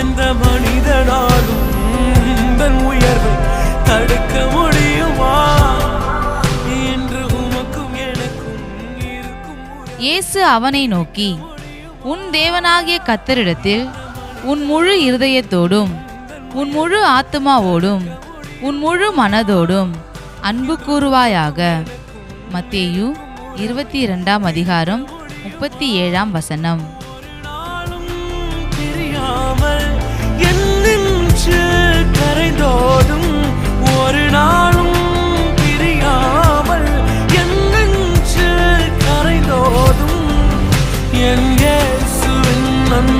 எந்த மனிதனாலும் தன் உயர்வை தடுக்க முடியுமா? என்று உமக்கும் எனக்கும் இருக்கும் இயேசு அவனை நோக்கி உன் தேவனாகிய கத்தரிடத்தில் உன் முழு இருதயத்தோடும் உன் முழு ஆத்துமாவோடும் உன் முழு மனதோடும் அன்பு கூறுவாயாக. மத்தேயு இருபத்தி இரண்டாம் அதிகாரம் முப்பத்தி ஏழாம் வசனம். என் இயேசுவின் நன்